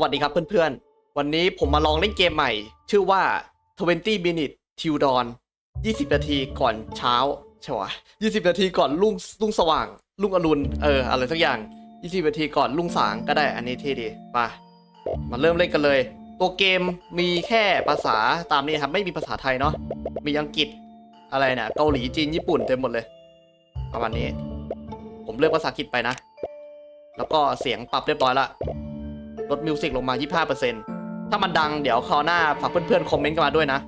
วัสดีครับเพื่อนๆ วันนี้ผมมาลองเล่นเกมใหม่ ชื่อว่า 20 minute till dawn 20 นาทีก่อนเช้าใช่วะ20 นาทีก่อนรุ่งรุ่งสว่างรุ่งอรุณเอออะไรสักอย่าง 20 นาทีก่อนรุ่งสางก็ได้อันนี้เท่ดีไปมาเริ่มเล่นกันเลย ตัวเกมมีแค่ภาษาตามนี้ครับไม่มีภาษาไทยเนาะมีอังกฤษอะไรเนี่ยเกาหลีจีนญี่ปุ่นเต็มหมดเลยประมาณนี้ ผมเลือกภาษาอังกฤษไปนะ แล้วก็เสียงปรับเรียบร้อยละ ลดมิวสิกลงมา 25%ถ้ามันดังเดี๋ยวคราวหน้าฝากเพื่อนๆคอมเมนต์กันมาด้วยนะ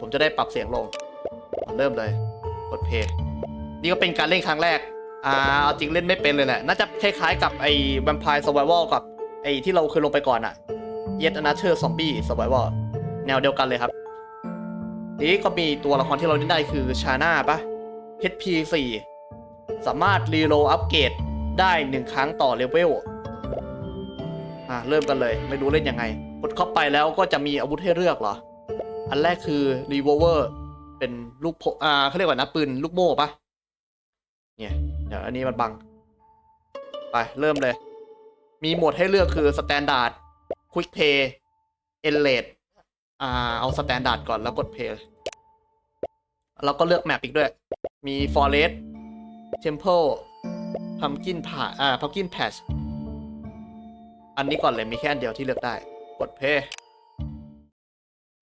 ผมจะได้ปรับเสียงลง เริ่มเลย กดเพย์นี่ก็เป็นการเล่นครั้งแรก อ่าเอาจริงเล่นไม่เป็นเลยแหละ น่าจะคล้ายๆกับไอ้ Vampire Survival กับไอ้ที่เราเคยลงไปก่อนอะ Yet Another Zombie Survival แนวเดียวกันเลยครับ นี้ก็มีตัวละครที่เราเล่นได้คือชาน่าปะ HP 4สามารถรีโลอัปเกรดได้หนึ่งครั้งต่อเลเวล อะเริ่มกันเลย ไม่รู้เล่นยังไง กดเข้าไปแล้วก็จะมีอาวุธให้เลือกเหรอ อันแรกคือรีโวเวอร์เป็นลูกโพอ่าเขาเรียกว่านะปืนลูกโม่ปะเนี่ยเดี๋ยวอันนี้มันบัง ไปเริ่มเลย มีโหมดให้เลือกคือสแตนดาร์ดควิกเพย์เอเลดอ่าเอาสแตนดาร์ดก่อนแล้วกดเพย์แล้วก็เลือกแมปอีกด้วย มีฟอเรสต์เทมเพลพัมกินผ่าอ่าพัมกินแพช อันนี้ก่อนเลยมีแค่อันเดียวที่เลือกได้ กดเพย์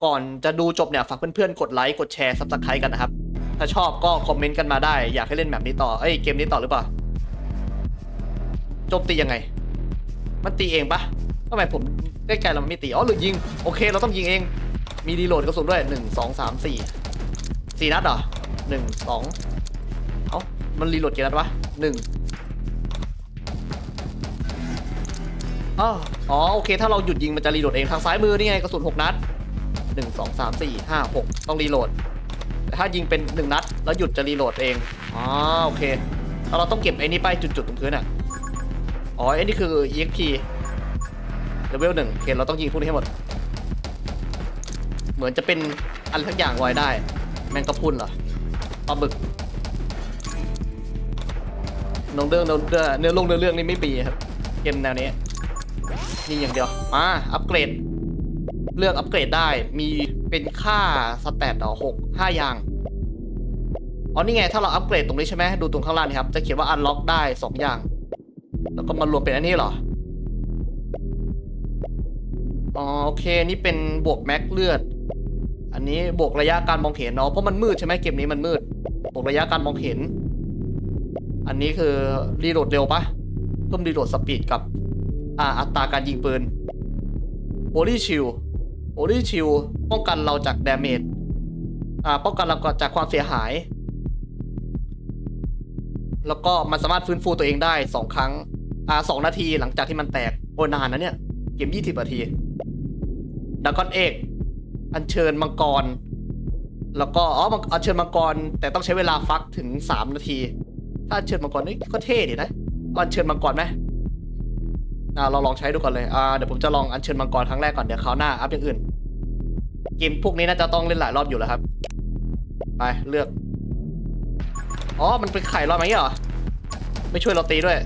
ก่อนจะดูจบเนี่ยฝากเพื่อนๆ กดไลค์กดแชร์ซับสไครต์กันนะครับ ถ้าชอบก็คอมเมนต์กันมาได้ อยากให้เล่นแบบนี้ต่อ เอ้ยเกมนี้ต่อหรือเปล่าโจมตียังไง มันตีเองปะทำไมผมใกล้ๆเราไม่ตี อ๋อหรือยิง โอเค เราต้องยิงเอง มีรีโหลดกระสุนด้วยหนึ่งสองสามสี่สี่นัดเหรอหนึ่งสองเอ้ามันรีโหลดกี่นัดวะหนึ่ง อ๋ออ๋อโอเค ถ้าเราหยุดยิงมันจะรีโหลดเองทางซ้ายมือนี่ไงกระสุน6นัด1 2 3 4 5 6ต้องรีโหลดแต่ถ้ายิงเป็น1นัด แล้วหยุดจะรีโหลดเองอ๋อโอเคแล้วเราต้องเก็บไอ้นี่ไปจุดๆตรงพื้นอะอ๋อไอ้นี่คือ exp เลเวลหนึ่งโอเคเราต้องยิงพวกนี้ให้หมด เหมือนจะเป็นอะไรทั้งอย่างไว้ได้ แมงกะพรุนเหรอปลาบึกนองเรื่องเนื้อเนื้อลงเนื้อเรื่องนี่ไม่มีครับ เกมแนวนี้ นี่อย่างเดียว มาอัปเกรด เลือกอัปเกรดได้ มีเป็นค่าสแตทต่อหกห้าอย่างอ๋อนี่ไงถ้าเราอัปเกรดตรงนี้ใช่ไหมดูตรงข้างล่างนี่ครับ จะเขียนว่า unlock ได้สองอย่าง แล้วก็มารวมเป็นอันนี้เหรอ อ๋อโอเคนี่เป็นบวกแม็กเลือด อันนี้บวกระยะการมองเห็นเนาะเพราะมันมืดใช่ไหมเกมนี้มันมืด บวกระยะการมองเห็น อันนี้คือรีโหลดเร็วปะเพิ่มรีโหลดสปีดกับ อ่าอัตราการยิงปืนโ o ลี่ชิลโ o ลี่ชิลป้องกันเราจากดาเมจอ่าป้องกันเราจากความเสียหาย แล้วก็มันสามารถฟื้นฟูตัวเองได้สองครั้งอ่าสองนาทีหลังจากที่มันแตกโอ้นานนะเนี่ย เกมยี่สิบนาทีดักอนเอก อัญเชิญมังกร แล้วก็อ๋ออัญเชิญมังกร แต่ต้องใช้เวลาฟักถึงสามนาที ถ้าอัญเชิญมังกรนี่ก็เท่ดีนะอัญเชิญมังกรไหม อ่าเราลองใช้ดูก่อนเลยอ่าเดี๋ยวผมจะลองอัญเชิญมังกรครั้งแรกก่อนเดี๋ยวคราวหน้าอัพอย่างอื่นเกมพวกนี้น่าจะต้องเล่นหลายรอบอยู่แล้วครับ ไปเลือก อ๋อ มันเป็นไข่รอบไหมเหรอ ไม่ช่วยเราตีด้วย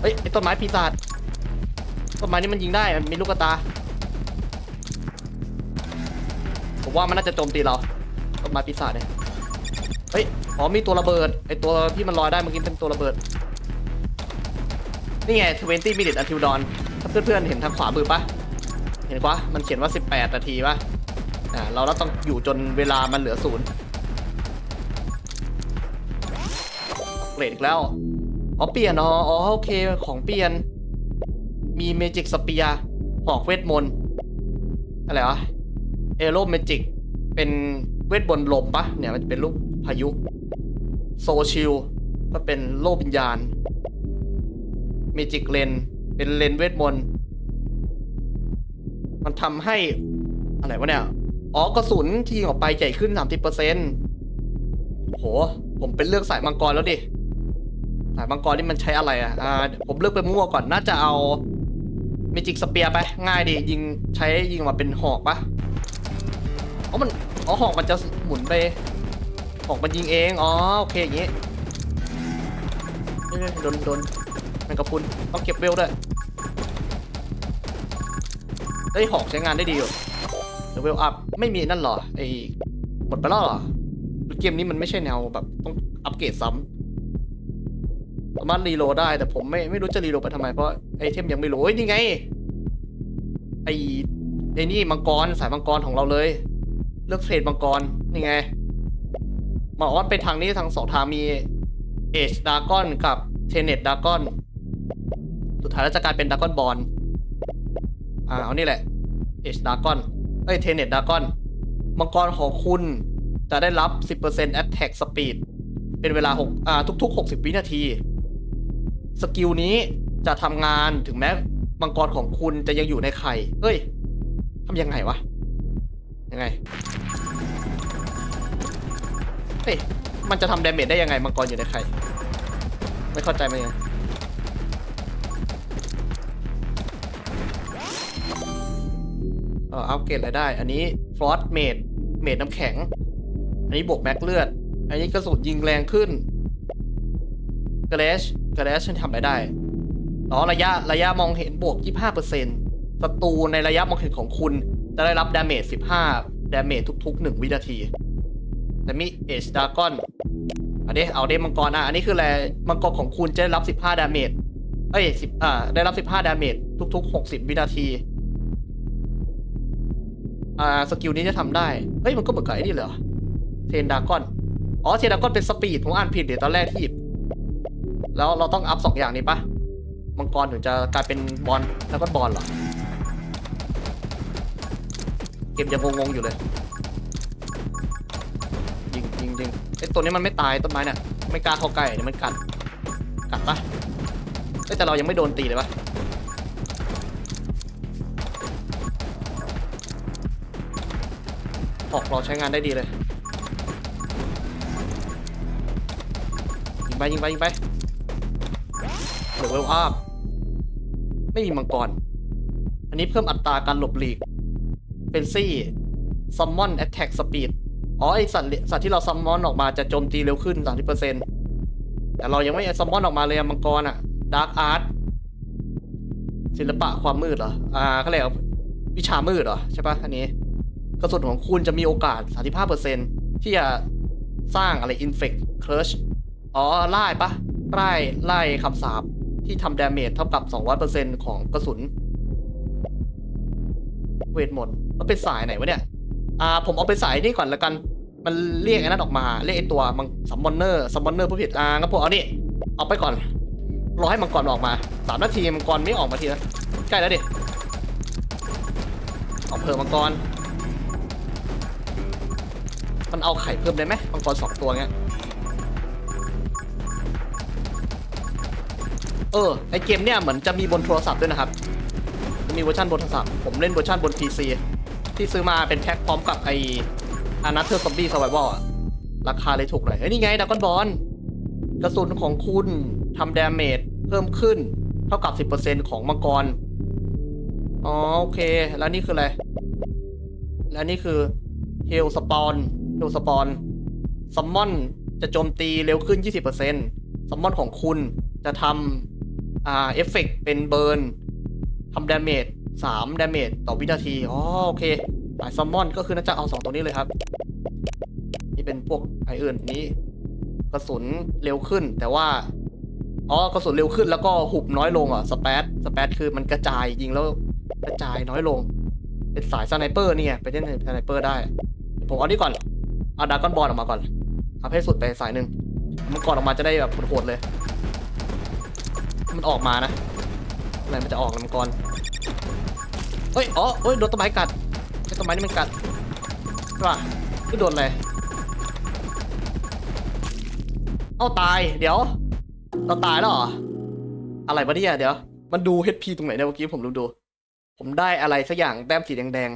เฮ้ยไอต้นไม้ปีศาจ ต้นไม้นี่มันยิงได้ มันมีลูกตา ผมว่ามันน่าจะโจมตีเรา ต้นไม้ปีศาจเนี่ย เฮ้ย อ๋อมีตัวระเบิด ไอ้ตัวที่มันลอยได้เมื่อกี้เป็นตัวระเบิด นี่ไง20 minutes until dawn ถ้าเพื่อนๆเห็นทางขวามือปะเห็นปะมันเขียนว่า 18 นาทีปะอ่าเราต้องอยู่จนเวลามันเหลือศูนย์เกรดอีกแล้ว อ๋อเปลี่ยน อ๋ออ๋อโอเค ของเปลี่ยน มีเมจิกสเปียหอกเวทมนต์ อะไรวะ เอโรเมจิก เป็นเวทมนต์ลมปะเนี่ยมันจะเป็นลูกพายุ โซชิลก็เป็นโลกวิญญาณ เมจิกเลน เป็นเลนเวทมนต์ มันทำให้ อะไรวะเนี่ย อ๋อกระสุนที่ยิงออกไปใหญ่ขึ้น 30%โห ผมเป็นเลือกสายมังกรแล้วดิ สายมังกรนี่มันใช้อะไรอะอ่า ผมเลือกไปมั่วก่อน น่าจะเอาเมจิกสเปียร์ไป ง่ายดี ยิงใช้ยิงมาเป็นหอกปะอ๋อมัน อ๋อหอกมันจะหมุนไป หอกมันยิงเอง อ๋อ โอเคอย่างงี้โดนโดน แมงกะพรุนต้องเก็บเวลด้วยเฮ้ยหอกใช้งานได้ดีอยู่เวลอัพไม่มีนั่นหรอไอหมดไปแล้วหรอเกมนี้มันไม่ใช่แนวแบบต้องอัปเกรดซ้ำสามารถรีโหลดได้แต่ผมไม่ไม่รู้จะรีโหลดไปทำไมเพราะไอเทมยังไม่รู้เฮ้ยนี่ไงไอไอนี่มังกรสายมังกรของเราเลย เลือกเทรดมังกรนี่ไงหมาออดไปทางนี้ทางสองทางมีเอชดากอนกับเทเน็ตดากอน ท้ายแล้วจะกลายเป็นดากอนบอลอ่าเอานี่แหละเอชดากอนเอ้ยเทเน็ตดากอนมังกรของคุณจะได้รับ 10% attack speed เป็นเวลา6อ่าทุก ๆ 60 วินาที สกิลนี้จะทำงานถึงแม้มังกรของคุณจะยังอยู่ในไข่ เอ้ยทำยังไงวะ ยังไง เฮ้ย มันจะทำดาเมจได้ยังไงมังกรอยู่ในไข่ ไม่เข้าใจมันยัง อออัปเกรดอะไรได้ อันนี้ฟรอสเมดเมดน้ำแข็ง อันนี้บวกแม็กเลือด อันนี้กระสุนยิงแรงขึ้นกระเดชกระเดชฉันทำอะไรได้อ๋อระยะระยะมองเห็นบวก 25%ศัตรูในระยะมองเห็นของคุณ จะได้รับดาเมจ 15 ดาเมจทุก ๆ 1 วินาทีแต่มีเอชดากอนอันนี้เอาเดมังกรอะอันนี้คืออะไร มังกรของคุณจะได้รับ 15 ดาเมจ เอ้ย10อ่า ได้รับ 15 ดาเมจทุก ๆ 60 วินาที อ่าสกิลนี้จะทำได้ เฮ้ยมันก็เหมือนกับไอ้นี่เหรอเทนดากอน อ๋อเทนดากอนเป็นสปีดผมอ่านผิดเดี๋ยวตอนแรกที่หยิบแล้วเราต้องอัพสองอย่างนี้ปะมังกรถึงจะกลายเป็นบอลแล้วก็บอลเหรอ เกมยังงงๆอยู่เลย ยิงยิงยิงไอ้ตัวนี้มันไม่ตายต้นไม้เนี่ยไม่กล้าเข้าใกล้เดี๋ยวมันกัด กัดปะแต่เรายังไม่โดนตีเลยปะ ออกเราใช้งานได้ดีเลยยิงไปยิงไปยิงไปเดี๋ยวเวลอัพไม่มีมังกร อันนี้เพิ่มอัตราการหลบหลีกเป็นซี่ซัมมอนแอตแทกสปีดอ๋อไอสัตว์สัตว์ที่เราซัมมอนออกมาจะโจมตีเร็วขึ้น 30%แต่เรายังไม่ซัมมอนออกมาเลยอะมังกรอะดาร์กอาร์ตศิลปะความมืดเหรอ อ่าเขาเรียกว่าวิชามืดเหรอ ใช่ปะอันนี้ กระสุนของคุณจะมีโอกาส 35%ที่จะสร้างอะไรอินเฟกเคิร์ชอ๋อไล่ปะไล่ไล่คำสาปที่ทำดาเมจเท่ากับ 200%ของกระสุน เวทมนต์มันเป็นสายไหนวะเนี่ย อ่า ผมเอาไปสายนี่ก่อนล้วกัน มันเรียกไอ้นั่นออกมา เรียกไอ้ตัวมังซัมมอนเนอร์ซัมมอนเนอร์ผู้ผิดอ่างั้นผมเอานี่ เอาไปก่อน รอให้มังกรออกมาสามนาทีมังกรไม่ออกมาทีนะใกล้แล้วดิ เอาเพิ่มมังกร มันเอาไข่เพิ่มได้ไหมมังกรสองตัวเงี้ย เออ ไอเกมเนี่ยเหมือนจะมีบนโทรศัพท์ด้วยนะครับ มีเวอร์ชันบนโทรศัพท์ ผมเล่นเวอร์ชันบน PC ที่ซื้อมาเป็นแพ็คพร้อมกับไออานาเธอร์ซอมบี้สไวเวลอะราคาเลยถูกหน่อยเฮ้ยนี่ไงดักกอนบอลกระสุนของคุณทำดาเมจเพิ่มขึ้น เท่ากับ 10%ของมังกร อ๋อ โอเค แล้วนี่คืออะไร แล้วนี่คือเฮลสปอน เฮลสปอนซัมมอนจะโจมตีเร็วขึ้น 20%ซัมมอนของคุณจะทำอ่าเอฟเฟกเป็นเบิร์นทำดาเมจสามดาเมจต่อวินาที อ๋อ โอเคสายซัมมอนก็คือน่าจะเอาสองตัวนี้เลยครับ นี่เป็นพวกไออื่นนี้ กระสุนเร็วขึ้น แต่ว่า อ๋อ กระสุนเร็วขึ้นแล้วก็หุบน้อยลงอะ สเปซสเปซคือมันกระจายยิงแล้วกระจายน้อยลง เป็นสายสไนเปอร์เนี่ย ไปเล่นสไนเปอร์ได้ ผมเอานี่ก่อน เอาดากอนบอลออกมาก่อนเอาให้สุดไปสายหนึ่งมันก่อนออกมาจะได้แบบโหดเลย มันออกมานะอะไรมันจะออกลำกรเฮ้ย อ๋อเฮ้ย โดนต้นไม้กัดไอ้ต้นไม้นี่มันกัดใช่ป่ะที่โดนอะไร เอาตาย เดี๋ยว เราตายแล้วเหรอ อะไรวะเนี่ยเดี๋ยว มันดู HP ตรงไหนเนี่ยเมื่อกี้ผมดูดู ผมได้อะไรสักอย่างแต้มสีแดง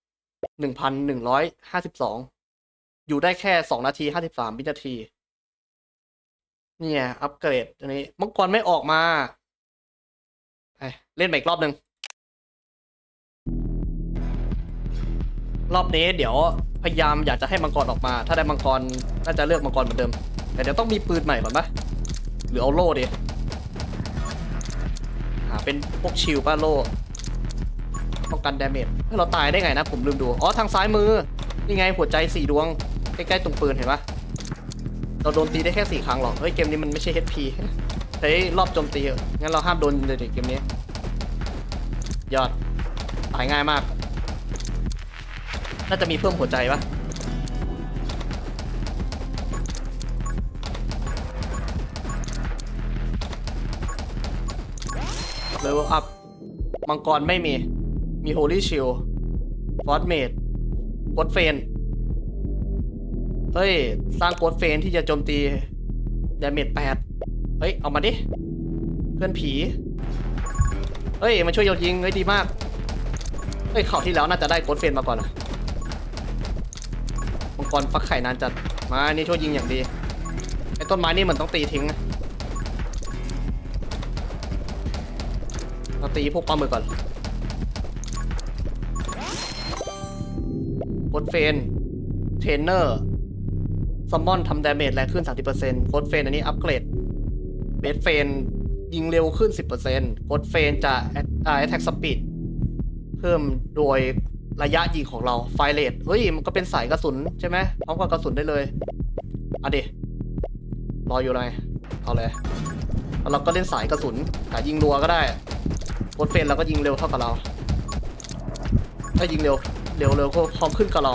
ๆหนึ่งพันหนึ่งร้อยห้าสิบสอง อยู่ได้แค่สองนาทีห้าสิบสามวินาที เนี่ย อัปเกรดอันนี้มื่อก่อนไม่ออกมาไปเล่นไปอีกรอบหนึ่งรอบนี้เดี๋ยวพยายามอยากจะให้มังกรออกมา ถ้าได้มังกรน่าจะเลือกมังกรเหมือนเดิม แต่เดี๋ยวต้องมีปืนใหม่ก่อนปะหรือเอาโล่ดิหาเป็นพวกชิลป้าโล่ป้องกันดาเมจเฮ้ยเราตายได้ไงนะผมลืมดู อ๋อ ทางซ้ายมือ นี่ไงหัวใจสี่ดวง ใกล้ๆตรงปืนเห็นปะเราโดนตีได้แค่สี่ครั้งหรอกเฮ้ยเกมนี้มันไม่ใช่ HP ใช้รอบโจมตีเหอะงั้นเราห้ามโดนเลยดิเกมนี้ ยอดตายง่ายมาก น่าจะมีเพิ่มหัวใจปะเลเวลอัพมังกรไม่มี มี Holy Shield ฟอสเมดกดเฟน เฮ้ย สร้างโกดเฟนที่จะโจมตีดาเมจแปดเฮ้ย เอามาดิ เพื่อนผี เฮ้ย มันช่วยโยนยิง เฮ้ย ดีมาก เฮ้ยข่าวที่แล้วน่าจะได้โกดเฟนมาก่อนนะมังกรฟักไข่นานจัด มานี่ช่วยยิงอย่างดี ไอ้ต้นไม้นี่มันต้องตีทิ้งนะเราตีพวกปลาหมึกก่อนกดเฟน เทรนเนอร์ ซัมมอนทำดาเมจแรงขึ้น 30%กดเฟนอันนี้อัปเกรดเบสเฟนยิงเร็วขึ้น 10%กดเฟนจะแอตแทกสปีดเพิ่มโดยระยะยิงของเราไฟเลทเฮ้ย มันก็เป็นสายกระสุนใช่ไหมพร้อมกับกระสุนได้เลยอาดิรออยู่เลยเอาเลยแล้วเราก็เล่นสายกระสุนแต่ยิงรัวก็ได้กดเฟนเราก็ยิงเร็วเท่ากับเราถ้ายิงเร็วเร็วเร็วก็พร้อมขึ้นกับเรา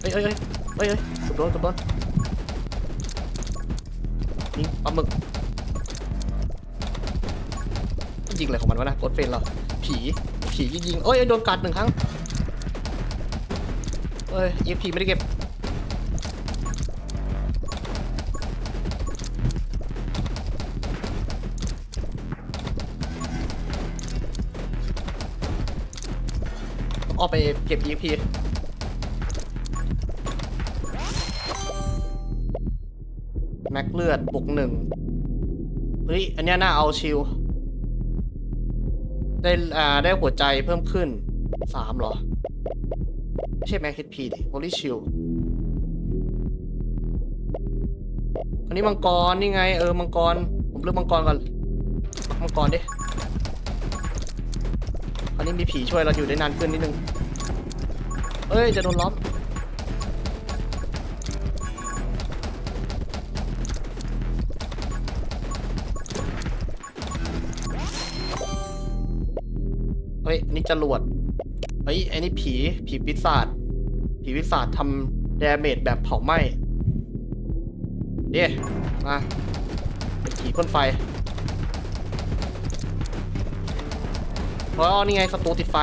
เฮ้ยเฮ้ยเฮ้ยเฮ้ย เฮ้ยกดโดนกดโดนยิงปลาหมึกยิงอะไรของมันวะนะกดเฟนเราผีผียิงๆเอ้ยโดนกัดหนึ่งครั้งเอ้ยเอฟพีไม่ได้เก็บออกไปเก็บ EP ลือดบวกหนึ่งเฮ้ย อันนี้น่าเอาชิลได้อ่าได้หัวใจเพิ่มขึ้นสามหรอ ไม่ใช่แม็ก HP ดิ Holy Shield อันนี้มังกรนี่ไง เออ มังกร ผมเลือกมังกรก่อน มังกรดิอันนี้มีผีช่วยเราอยู่ได้นานขึ้นนิดนึงเอ้ย จะโดนล้อม จรวดเฮ้ยอันนี้ผี ผีปีศาจผีปีศาจทำดาเมจแบบเผาไหม้เดี๋ยมาเป็นผีพ่นไฟอ๋อนี่ไงศัตรูติดไฟ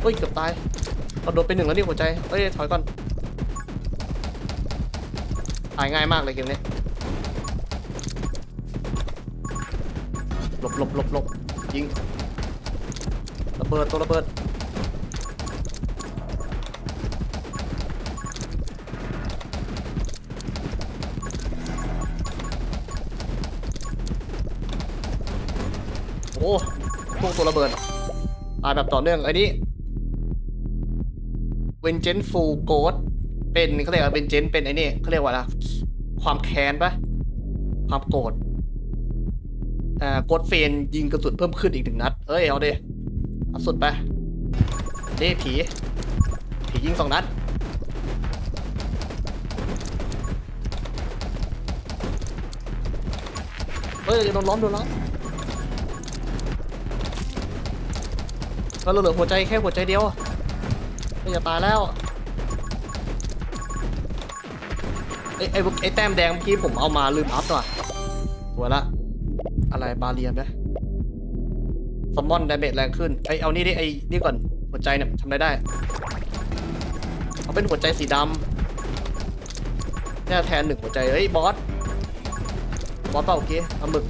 เฮ้ยเกือบตายเราโดนไปหนึ่งแล้วนี่หัวใจเฮ้ยถอยก่อนตายง่ายมากเลยเกมนี้ หลบหลบหลบหลบยิงระเบิดตัวระเบิดโอ้พวกตัวระเบิดตายแบบต่อเนื่องไอ้นี่เวนเจนฟูลโกดเป็นเขาเรียกว่าเวนเจนเป็นไอ้นี่เขาเรียกว่าอะไรความแค้นปะความโกรธ อ่าโกดเฟนยิงกระสุนเพิ่มขึ้นอีกหนึ่งนัด เอ้ย เอาเดิเอาสุดไปเด้ผี ผียิงสองนัด เฮ้ยโดนล้อมโดนล้อมก็เหลือหัวใจแค่หัวใจเดียวก็จะตายแล้วไอ้ไอ้ไอ้แต้มแดงเมื่อกี้ผมเอามาลืมอัพตัวตัวละ อะไรบาเรียนไหมซอมอนดาเมจแรงขึ้นไอ้ยเอานี่ดิไอ้นี่ก่อนหัวใจเนี่ยทำอะไรได้เอาเป็นหัวใจสีดำแค่แทนหนึ่งหัวใจเฮ้ยบอสบอสเปล่าโอเคเอาหมึก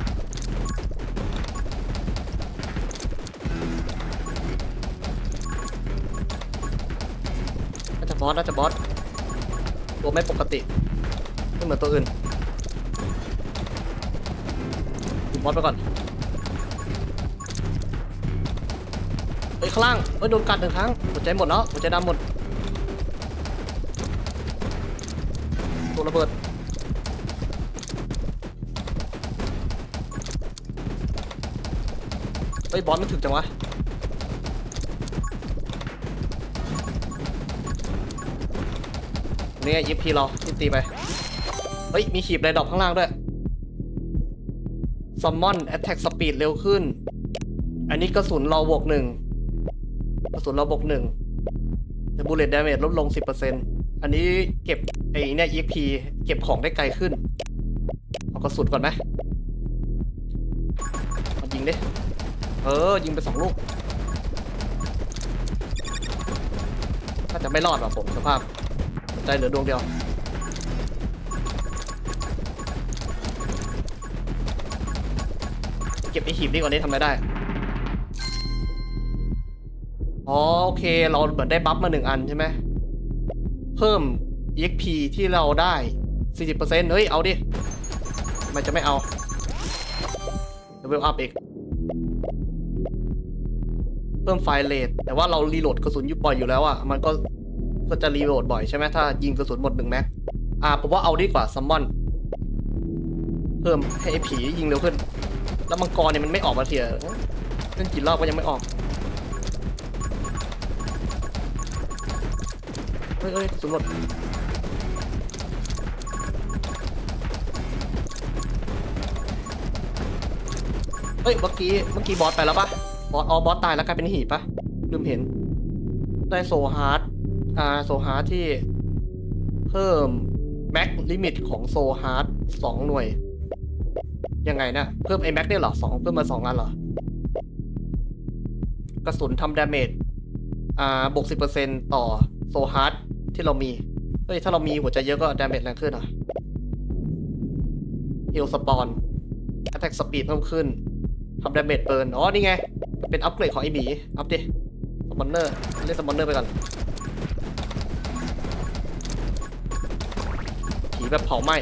น่าจะบอสน่าจะบอสตัวไม่ปกติไม่เหมือนตัวอื่น ดูบอสไปก่อนเฮ้ยข้างล่างเฮ้ยโดนกัดหนึ่งครั้งหัวใจหมดแล้วหัวใจดำหมดตัวระเบิดเเฮ้ยบอสมันถึกจังวะนี่ไงยิปพีเราที่ตีไป เฮ้ย มีขีบไรดอกข้างล่างด้วย ซัมมอนแอตแทกสปีดเร็วขึ้น อันนี้กระสุนเราบวกหนึ่งกระสุนเราบวกหนึ่งแต่บูเลตดาเมจลดลง 10%อันนี้เก็บไอ้เนี่ย EXP เก็บของได้ไกลขึ้น เอากระสุนก่อนไหมมายิงดิ เออ ยิงไปสองลูกถ้าจะไม่รอดว่ะผมสภาพ ใจเหลือดวงเดียว เก็บไอหีบนี่ก่อนนี้ทำอะไรได้ อ๋อโอเคเราเหมือนได้บัฟมาหนึ่งอันใช่ไหม เพิ่ม EXP ที่เราได้ 40%เฮ้ย เอาดิ มันจะไม่เอาเลเวลอัพอีก เพิ่มไฟเรทแต่ว่าเรารีโหลดกระสุนอยู่บ่อยอยู่แล้วอะมันก็ก็จะรีโหลดบ่อยใช่ไหมถ้ายิงกระสุนหมดหนึ่งแม็ก อ่าผมว่าเอาดีกว่าซัมมอน เพิ่มให้ไอ้ผียิงเร็วขึ้น แล้วมังกรเนี่ยมันไม่ออกมาเทียเล่นกี่รอบก็ยังไม่ออกเฮ้ยเฮ้ยกระสุนหมดเฮ้ยเมื่อกี้เมื่อกี้บอสไปแล้วปะบอสอ๋อบอสตายแล้วกลายเป็นหีบปะลืมเห็น ได้โซฮาร์ดอ่าโซฮาร์ดที่ เพิ่มแม็กลิมิตของโซฮาร์ดสองหน่วย ยังไงนะ เพิ่มไอแม็กได้เหรอสองเพิ่มมาสองอันเหรอ กระสุนทำดาเมจอ่าบวกสิบเปอร์เซ็นต่อโซฮาร์ดที่เรามี เฮ้ย ถ้าเรามีหัวใจเยอะก็ดาเมจแรงขึ้นอะเฮลสปอนแอตแทกสปีดเพิ่มขึ้นทำดาเมจเบิร์นอ๋อ นี่ไง เป็นอัปเกรดของไอหมี อัปดิสปอนเนอร์ เล่นสปอนเนอร์ไปก่อนผีแบบเผาไหม้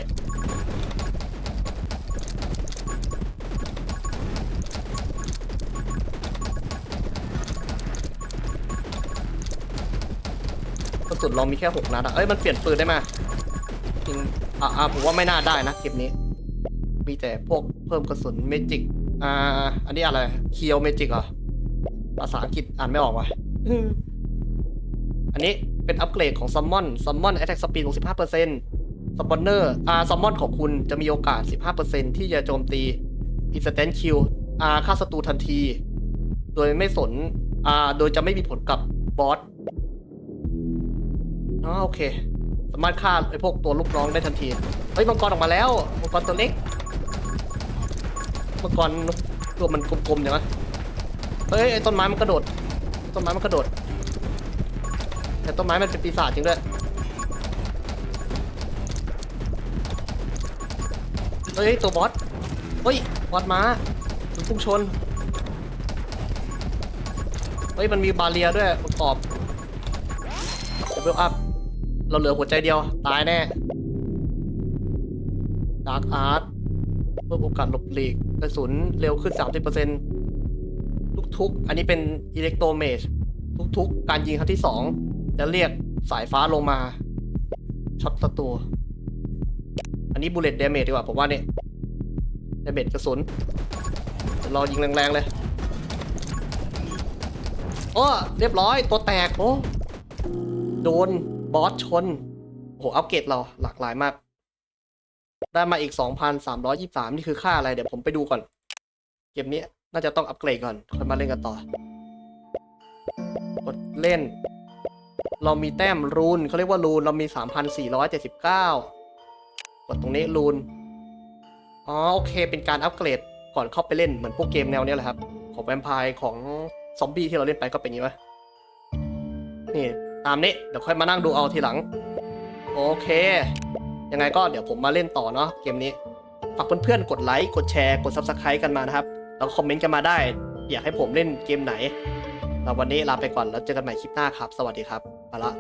สุนเรามีแค่หกนัดอะเอ้ยมันเปลี่ยนปืนได้ไหมจริงอ่าอ่าผมว่าไม่น่าได้นะเก็บนี้ มีแต่พวกเพิ่มกระสุนเมจิกอ่าอันนี้อะไรเคียวเมจิกเหรอภาษาอังกฤษอ่านไม่ออกว่ะอันนี้เป็นอัปเกรดของซัมมอนซัมมอนแอตแทกสปีด65%สปอนเนอร์อ่าซัมมอนของคุณจะมีโอกาส 15%ที่จะโจมตี Instant Kill อ่าฆ่าศัตรูทันที โดยไม่สนอ่าโดยจะไม่มีผลกับบอส อ๋อโอเค สามารถฆ่าไอ้พวกตัวลูกน้องได้ทันที เฮ้ยมังกรออกมาแล้ว มังกรตัวเล็ก มังกรตัวมันกลมๆอย่างนั้นเฮ้ยไอ้ต้นไม้มันกระโดด ต้นไม้มันกระโดด แต่ต้นไม้มันเป็นปีศาจจริงด้วยเฮ้ยตัวบอส เฮ้ยบอสมามันพุ่งชน เฮ้ยมันมีบาเรียด้วยประกอบเวลอัพ เราเหลือหัวใจเดียว ตายแน่ดาร์กอาร์ตเพิ่มโอกาสหลบหลีกกระสุนเร็วขึ้น 30%ทุกๆ อันนี้เป็นอิเล็กโทรเมจทุกๆ การยิงครั้งที่ 2 จะเรียกสายฟ้าลงมาช็อตศัตรูอันนี้บูเลตเดเมจดีกว่า ผมว่าเนี่ยเดเมจกระสุนเรอยิงแรงๆเลยโอ้เรียบร้อยตัวแตก โอ้ โดน บอสชน โอ้โห อัปเกรดเราหลากหลายมาก ได้มาอีก 2,323 นี่คือค่าอะไร เดี๋ยวผมไปดูก่อน เกมนี้น่าจะต้องอัปเกรดก่อนค่อยมาเล่นกันต่อ กดเล่น เรามีแต้มรูนเขาเรียกว่ารูน เรามี 3,479 กดตรงนี้รูน อ๋อ โอเค เป็นการอัปเกรดก่อนเข้าไปเล่นเหมือนพวกเกมแนวเนี้ยแหละครับ ของแวมไพร์ของซอมบี้ที่เราเล่นไปก็เป็นอย่างนี้ปะนี่ ตามนี้เดี๋ยวค่อยมานั่งดูเอาทีหลัง โอเค ยังไงก็เดี๋ยวผมมาเล่นต่อเนาะเกมนี้ ฝากเพื่อนๆกดไลค์กดแชร์กด Subscribe กันมานะครับ แล้วคอมเมนต์กันมาได้ อยากให้ผมเล่นเกมไหนแล้ววันนี้ลาไปก่อนแล้วเจอกันใหม่คลิปหน้าครับ สวัสดีครับไปละ